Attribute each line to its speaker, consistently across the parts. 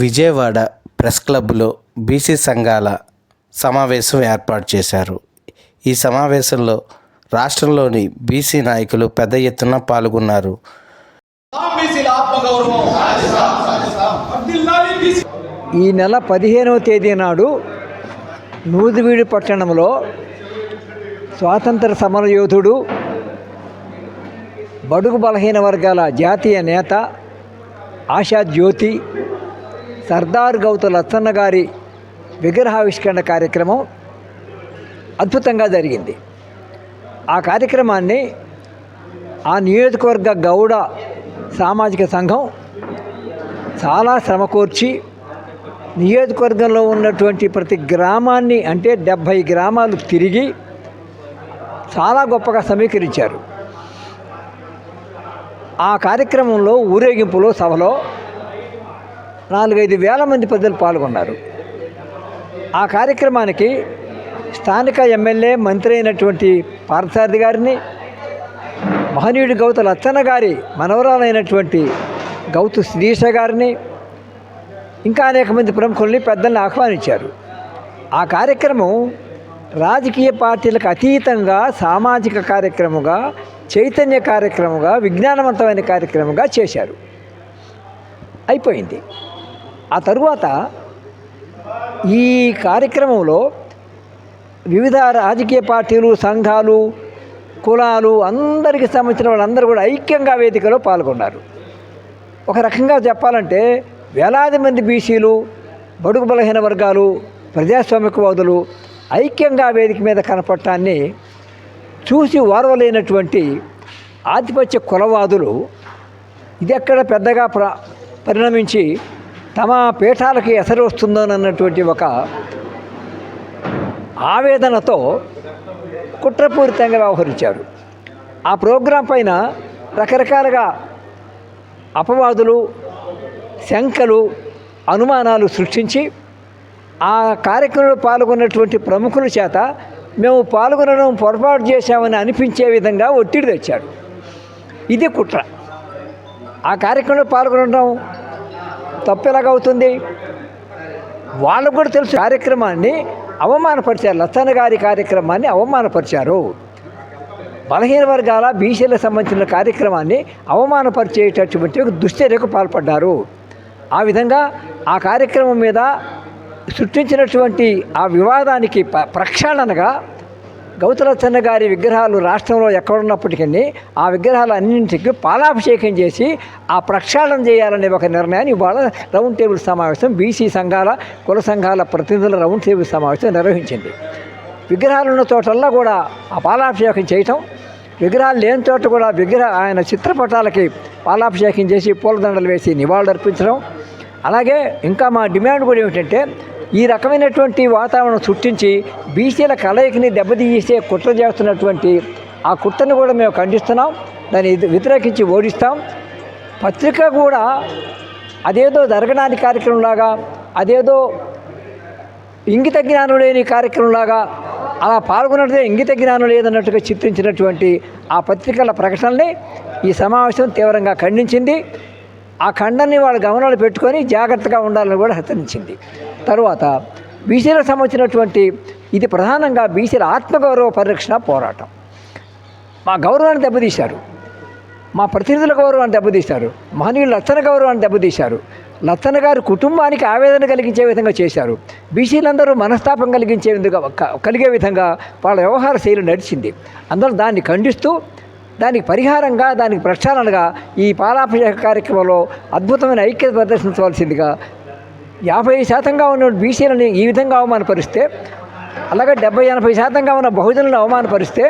Speaker 1: Vijayawada press క్లబ్లో BC సంఘాల సమావేశం ఏర్పాటు చేశారు. ఈ సమావేశంలో రాష్ట్రంలోని బీసీ నాయకులు పెద్ద ఎత్తున పాల్గొన్నారు.
Speaker 2: ఈ నెల పదిహేనవ తేదీ నాడు నూజివీడు పట్టణంలో స్వాతంత్ర సమరయోధుడు బడుగు బలహీన వర్గాల జాతీయ నేత ఆశా జ్యోతి సర్దార్ గౌత లచ్చన్న గారి విగ్రహావిష్కరణ కార్యక్రమం అద్భుతంగా జరిగింది. ఆ కార్యక్రమాన్ని ఆ నియోజకవర్గ గౌడ సామాజిక సంఘం చాలా శ్రమకూర్చి నియోజకవర్గంలో ఉన్నటువంటి ప్రతి గ్రామాన్ని అంటే డెబ్భై గ్రామాలు తిరిగి చాలా గొప్పగా సమీకరించారు. ఆ కార్యక్రమంలో ఊరేగింపులో సభలో నాలుగైదు వేల మంది ప్రజలు పాల్గొన్నారు. ఆ కార్యక్రమానికి స్థానిక ఎమ్మెల్యే మంత్రి అయినటువంటి పార్థసారథి గారిని మహనీయుడి గౌత లచ్చన్న గారి మనవరాలైనటువంటి గౌతు శ్రీష గారిని ఇంకా అనేక మంది ప్రముఖుల్ని పెద్దల్ని ఆహ్వానించారు. ఆ కార్యక్రమం రాజకీయ పార్టీలకు అతీతంగా సామాజిక కార్యక్రమంగా చైతన్య కార్యక్రమంగా విజ్ఞానవంతమైన కార్యక్రమంగా చేశారు. అయిపోయింది. ఆ తరువాత ఈ కార్యక్రమంలో వివిధ రాజకీయ పార్టీలు సంఘాలు కులాలు అందరికి సంబంధించిన వాళ్ళందరూ కూడా ఐక్యంగా వేదికలో పాల్గొన్నారు. ఒక రకంగా చెప్పాలంటే వేలాది మంది బీసీలు బడుగు బలహీన వర్గాలు ప్రజాస్వామికవాదులు ఐక్యంగా వేదిక మీద కనపడటాన్ని చూసి ఓర్వలేనటువంటి ఆధిపత్య కులవాదులు ఇది ఎక్కడ పెద్దగా ప్ర పరిణమించి తమ పీఠాలకి ఎసరు వస్తుందోనన్నటువంటి ఒక ఆవేదనతో కుట్రపూరితంగా వ్యవహరించారు. ఆ ప్రోగ్రాం పైన రకరకాలుగా అపవాదులు శంకలు అనుమానాలు సృష్టించి ఆ కార్యక్రమంలో పాల్గొన్నటువంటి ప్రముఖుల చేత మేము పాల్గొనడం పొరపాటు చేశామని అనిపించే విధంగా ఒత్తిడి తెచ్చాడు ఇది కుట్ర. ఆ కార్యక్రమంలో పాల్గొనడం తప్పు ఎలాగవుతుంది వాళ్ళకు కూడా తెలుసు కార్యక్రమాన్ని అవమానపరిచారు లచ్చన్న గారి కార్యక్రమాన్ని అవమానపరిచారు. బలహీన వర్గాల బీసీలకు సంబంధించిన కార్యక్రమాన్ని అవమానపరిచేటటువంటి ఒక దుశ్చర్యకు పాల్పడ్డారు. ఆ విధంగా ఆ కార్యక్రమం మీద సృష్టించినటువంటి ఆ వివాదానికి ప ప్రక్షాళనగా గౌతలచ్చన్న గారి విగ్రహాలు రాష్ట్రంలో ఎక్కడున్నప్పటికీ ఆ విగ్రహాలు అన్నింటికి పాలాభిషేకం చేసి ఆ ప్రక్షాళన చేయాలనే ఒక నిర్ణయాన్ని ఇవాళ రౌండ్ టేబుల్ సమావేశం బీసీ సంఘాల కుల సంఘాల ప్రతినిధుల రౌండ్ టేబుల్ సమావేశం నిర్వహించింది. విగ్రహాలు ఉన్న చోటల్లా కూడా ఆ పాలాభిషేకం చేయటం విగ్రహాలు లేని చోట కూడా విగ్రహ ఆయన చిత్రపటాలకి పాలాభిషేకం చేసి పూలదండలు వేసి నివాళులు అర్పించడం అలాగే ఇంకా మా డిమాండ్ కూడా ఏమిటంటే ఈ రకమైనటువంటి వాతావరణం సృష్టించి బీసీల కలయికని దెబ్బతీసే కుట్ర చేస్తున్నటువంటి ఆ కుట్రను కూడా మేము ఖండిస్తున్నాం. దాన్ని ఇది- వ్యతిరేకించి ఓడిస్తాం. పత్రిక కూడా అదేదో జరగడానికి కార్యక్రమంలాగా అదేదో ఇంగిత జ్ఞానం లేని కార్యక్రమంలాగా అలా పాల్గొన్నదే ఇంగిత జ్ఞానం లేదన్నట్టుగా చిత్రించినటువంటి ఆ పత్రికల ప్రకటనల్ని ఈ సమావేశం తీవ్రంగా ఖండించింది. ఆ ఖండాన్ని వాళ్ళ గమనంలో పెట్టుకొని జాగ్రత్తగా ఉండాలని కూడా హెచ్చరించింది. తరువాత బీసీలకు సంబంధించినటువంటి ఇది ప్రధానంగా బీసీల ఆత్మగౌరవ పరిరక్షణ పోరాటం. మా గౌరవాన్ని దెబ్బతీశారు. మా ప్రతినిధుల గౌరవాన్ని దెబ్బతీశారు. మహనీయులు లచ్చన గౌరవాన్ని దెబ్బతీశారు. లచ్చన గారి కుటుంబానికి ఆవేదన కలిగించే విధంగా చేశారు. బీసీలందరూ మనస్తాపం కలిగించే విధంగా కలిగే విధంగా వాళ్ళ వ్యవహార శైలి నడిచింది. అందులో దాన్ని ఖండిస్తూ దానికి పరిహారంగా దానికి ప్రక్షాళనగా ఈ పాలాభిషేక కార్యక్రమంలో అద్భుతమైన ఐక్యత ప్రదర్శించవలసిందిగా యాభై శాతంగా ఉన్న బీసీలని ఈ విధంగా అవమానపరిస్తే అలాగే డెబ్బై ఎనభై శాతంగా ఉన్న బహుజనులను అవమానపరిస్తే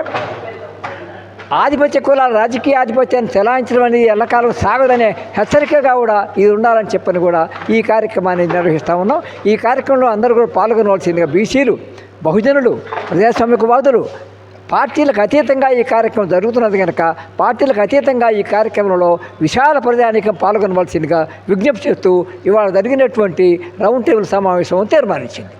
Speaker 2: ఆధిపత్య కులాల రాజకీయ ఆధిపత్యాన్ని చెలాయించడం అనేది ఎల్లకాలం సాగదనే హెచ్చరికగా కూడా ఇది ఉండాలని చెప్పని కూడా ఈ కార్యక్రమాన్ని నిర్వహిస్తూ ఉన్నాం. ఈ కార్యక్రమంలో అందరూ కూడా పాల్గొనవలసిందిగా బీసీలు బహుజనులు ప్రజాస్వామికవాదులు పార్టీలకు అతీతంగా ఈ కార్యక్రమం జరుగుతున్నది కనుక పార్టీలకు అతీతంగా ఈ కార్యక్రమంలో విశాల ప్రజానికం పాల్గొనవలసిందిగా విజ్ఞప్తి చేస్తూ ఇవాళ జరిగినటువంటి రౌండ్ టేబుల్ సమావేశం తీర్మానించింది.